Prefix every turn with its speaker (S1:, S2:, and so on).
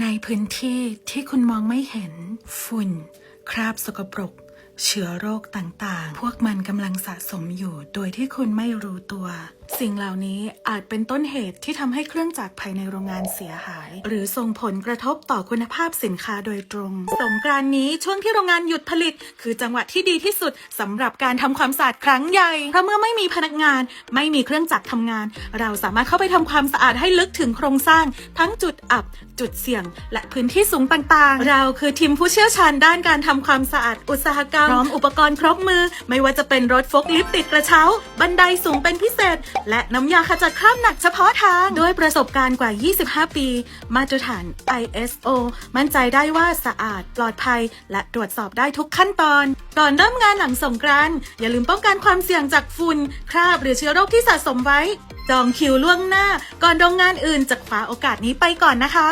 S1: ในพื้นที่ที่คุณมองไม่เห็น ฝุ่น คราบสกปรก เชื้อโรคต่างๆ พวกมันกำลังสะสมอยู่ โดยที่คุณไม่รู้ตัว สิ่งเหล่านี้อาจเป็นต้นเหตุที่ทำให้เครื่องจักรภายในโรงงานเสียหาย หรือส่งผลกระทบต่อคุณภาพสินค้าโดยตรง สงกรานนี้ช่วงที่โรงงานหยุดผลิต คือจังหวะที่ดีที่สุดสำหรับการทำความสะอาดครั้งใหญ่ เพราะเมื่อไม่มีพนักงาน ไม่มีเครื่องจักรทำงาน เราสามารถเข้าไปทำความสะอาดให้ลึกถึงโครงสร้าง ทั้งจุดอับ จุดเสี่ยง และพื้นที่สูงต่างๆ เราคือทีมผู้เชี่ยวชาญด้านการทำความสะอาดอุตสาหกรรมพร้อมอุปกรณ์ครบมือ ไม่ว่าจะเป็นรถฟล์คลิฟต์ติดกระเช้า บันไดสูงเป็นพิเศษ และน้ำยาขจัดคราบหนักเฉพาะทาง ด้วยประสบการณ์กว่า 25 ปี มาตรฐาน ISO มั่นใจได้ว่าสะอาดปลอดภัย และตรวจสอบได้ทุกขั้นตอน ก่อนเริ่มงานหลังสงกรานต์อย่าลืมป้องกันความเสี่ยงจากฝุ่นคราบหรือเชื้อโรคที่สะสมไว้จองคิวล่วงหน้า ก่อนโรงงานอื่นจะคว้าโอกาสนี้ไปก่อนนะคะ